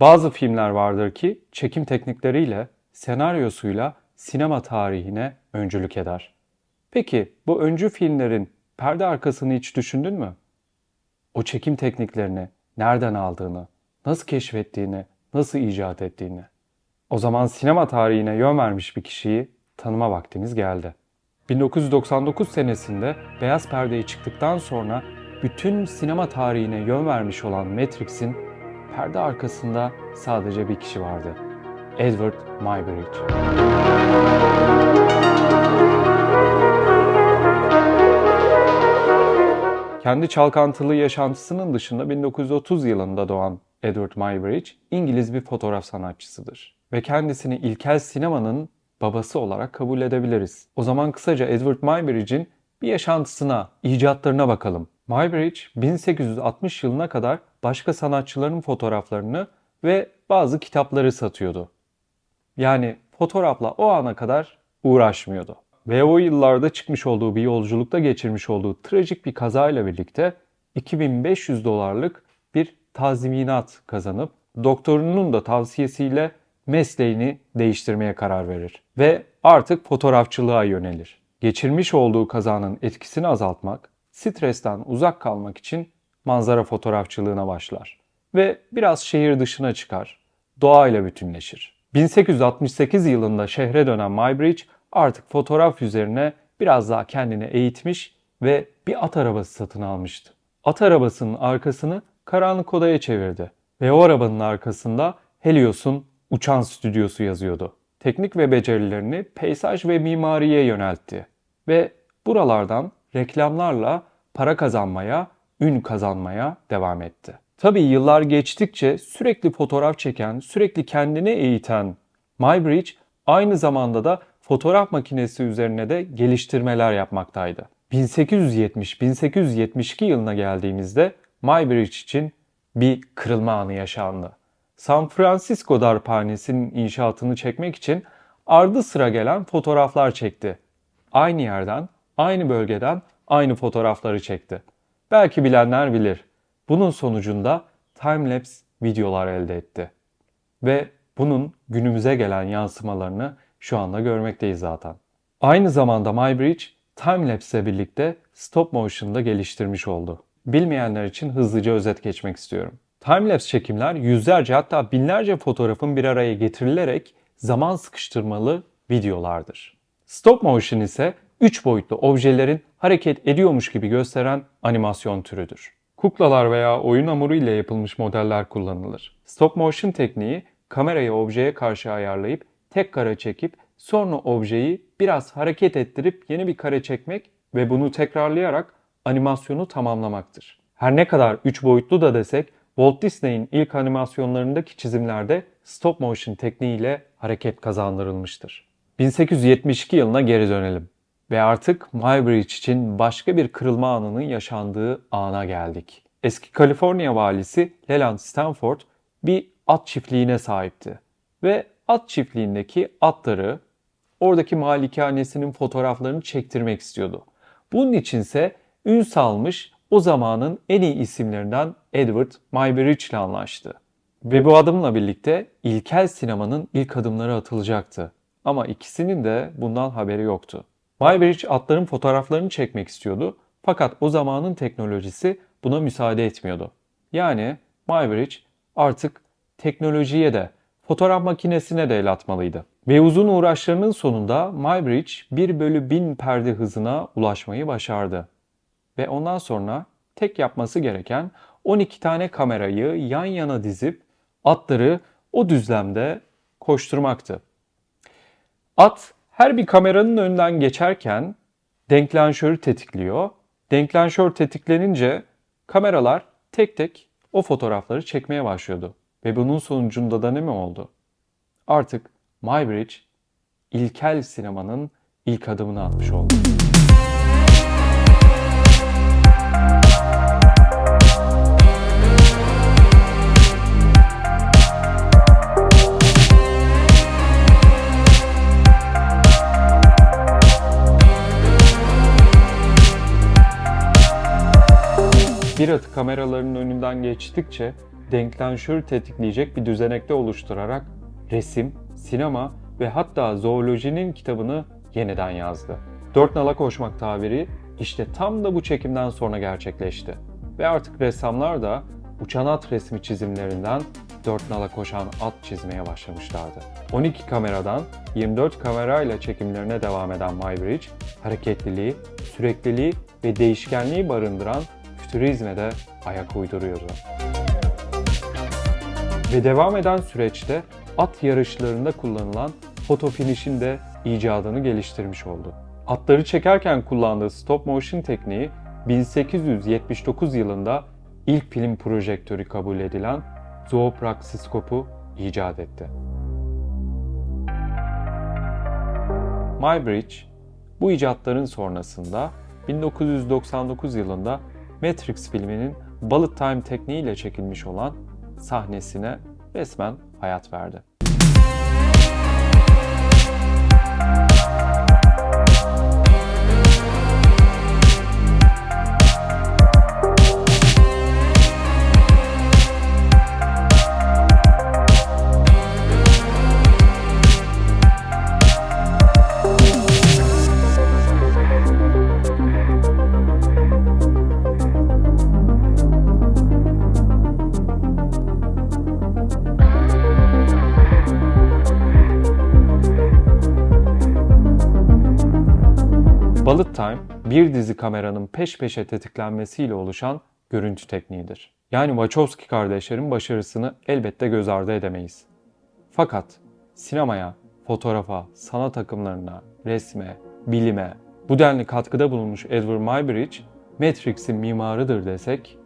Bazı filmler vardır ki çekim teknikleriyle, senaryosuyla sinema tarihine öncülük eder. Peki bu öncü filmlerin perde arkasını hiç düşündün mü? O çekim tekniklerini nereden aldığını, nasıl keşfettiğini, nasıl icat ettiğini. O zaman sinema tarihine yön vermiş bir kişiyi tanıma vaktimiz geldi. 1999 senesinde beyaz perdeye çıktıktan sonra bütün sinema tarihine yön vermiş olan Matrix'in perde arkasında sadece bir kişi vardı. Edward Muybridge. Kendi çalkantılı yaşantısının dışında 1930 yılında doğan Edward Muybridge İngiliz bir fotoğraf sanatçısıdır ve kendisini ilkel sinemanın babası olarak kabul edebiliriz. O zaman kısaca Edward Muybridge'in bir yaşantısına, icatlarına bakalım. Muybridge 1860 yılına kadar başka sanatçıların fotoğraflarını ve bazı kitapları satıyordu. Yani fotoğrafla o ana kadar uğraşmıyordu. Ve o yıllarda çıkmış olduğu bir yolculukta geçirmiş olduğu trajik bir kazayla birlikte 2500 dolarlık bir tazminat kazanıp doktorunun da tavsiyesiyle mesleğini değiştirmeye karar verir ve artık fotoğrafçılığa yönelir. Geçirmiş olduğu kazanın etkisini azaltmak, stresten uzak kalmak için manzara fotoğrafçılığına başlar ve biraz şehir dışına çıkar, doğayla bütünleşir. 1868 yılında şehre dönen Muybridge artık fotoğraf üzerine biraz daha kendini eğitmiş ve bir at arabası satın almıştı. At arabasının arkasını karanlık odaya çevirdi ve o arabanın arkasında Helios'un uçan stüdyosu yazıyordu. Teknik ve becerilerini peyzaj ve mimariye yöneltti ve buralardan reklamlarla para kazanmaya, ün kazanmaya devam etti. Tabii yıllar geçtikçe sürekli fotoğraf çeken, sürekli kendini eğiten Muybridge aynı zamanda da fotoğraf makinesi üzerine de geliştirmeler yapmaktaydı. 1870-1872 yılına geldiğimizde Muybridge için bir kırılma anı yaşandı. San Francisco darphanesinin inşaatını çekmek için ardı sıra gelen fotoğraflar çekti. Aynı yerden, aynı bölgeden aynı fotoğrafları çekti. Belki bilenler bilir. Bunun sonucunda timelapse videolar elde etti. Ve bunun günümüze gelen yansımalarını şu anda görmekteyiz zaten. Aynı zamanda Muybridge timelapse ile birlikte stop motion'da geliştirmiş oldu. Bilmeyenler için hızlıca özet geçmek istiyorum. Timelapse çekimler yüzlerce hatta binlerce fotoğrafın bir araya getirilerek zaman sıkıştırmalı videolardır. Stop motion ise 3 boyutlu objelerin hareket ediyormuş gibi gösteren animasyon türüdür. Kuklalar veya oyun hamuru ile yapılmış modeller kullanılır. Stop motion tekniği kamerayı objeye karşı ayarlayıp tek kare çekip sonra objeyi biraz hareket ettirip yeni bir kare çekmek ve bunu tekrarlayarak animasyonu tamamlamaktır. Her ne kadar 3 boyutlu da desek Walt Disney'in ilk animasyonlarındaki çizimlerde stop motion tekniğiyle hareket kazandırılmıştır. 1872 yılına geri dönelim ve artık Muybridge için başka bir kırılma anının yaşandığı ana geldik. Eski Kaliforniya valisi Leland Stanford bir at çiftliğine sahipti ve at çiftliğindeki atları oradaki malikanesinin fotoğraflarını çektirmek istiyordu. Bunun içinse ün salmış o zamanın en iyi isimlerinden Edward Muybridge ile anlaştı. Ve bu adımla birlikte ilkel sinemanın ilk adımları atılacaktı. Ama ikisinin de bundan haberi yoktu. Muybridge atların fotoğraflarını çekmek istiyordu fakat o zamanın teknolojisi buna müsaade etmiyordu. Yani Muybridge artık teknolojiye de fotoğraf makinesine de el atmalıydı. Ve uzun uğraşlarının sonunda Muybridge 1 bölü 1000 perde hızına ulaşmayı başardı. Ve ondan sonra tek yapması gereken 12 tane kamerayı yan yana dizip atları o düzlemde koşturmaktı. At her bir kameranın önünden geçerken denklanşörü tetikliyor. Denklanşör tetiklenince kameralar tek tek o fotoğrafları çekmeye başlıyordu. Ve bunun sonucunda da ne mi oldu? Artık Muybridge ilkel sinemanın ilk adımını atmış oldu. Bir atı kameraların önünden geçtikçe denklanşör tetikleyecek bir düzenekte oluşturarak resim, sinema ve hatta zoolojinin kitabını yeniden yazdı. Dört nala koşmak tabiri işte tam da bu çekimden sonra gerçekleşti. Ve artık ressamlar da uçan at resmi çizimlerinden dört nala koşan at çizmeye başlamışlardı. 12 kameradan 24 kamerayla çekimlerine devam eden Muybridge, hareketliliği, sürekliliği ve değişkenliği barındıran fütürizme de ayak uyduruyordu. Ve devam eden süreçte at yarışlarında kullanılan fotofinişin de icadını geliştirmiş oldu. Atları çekerken kullandığı stop motion tekniği 1879 yılında ilk film projektörü kabul edilen zoopraxiskopu icat etti. Muybridge bu icatların sonrasında 1999 yılında Matrix filminin bullet time tekniğiyle çekilmiş olan sahnesine resmen hayat verdi. Bullet Time, bir dizi kameranın peş peşe tetiklenmesiyle oluşan görüntü tekniğidir. Yani Wachowski kardeşlerin başarısını elbette göz ardı edemeyiz. Fakat sinemaya, fotoğrafa, sanat akımlarına, resme, bilime bu denli katkıda bulunmuş Edward Muybridge, Matrix'in mimarıdır desek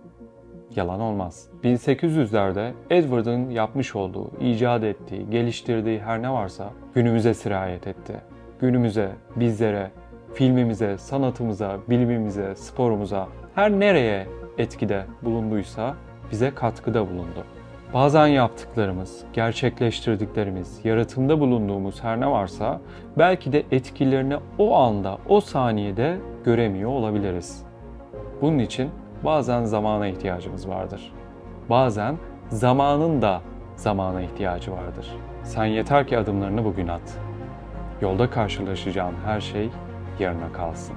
yalan olmaz. 1800'lerde Edward'ın yapmış olduğu, icat ettiği, geliştirdiği her ne varsa günümüze sirayet etti. Günümüze, bizlere, filmimize, sanatımıza, bilimimize, sporumuza, her nereye etkide bulunduysa bize katkıda bulundu. Bazen yaptıklarımız, gerçekleştirdiklerimiz, yaratımda bulunduğumuz her ne varsa belki de etkilerini o anda, o saniyede göremiyor olabiliriz. Bunun için bazen zamana ihtiyacımız vardır. Bazen zamanın da zamana ihtiyacı vardır. Sen yeter ki adımlarını bugün at. Yolda karşılaşacağın her şey yarına kalsın.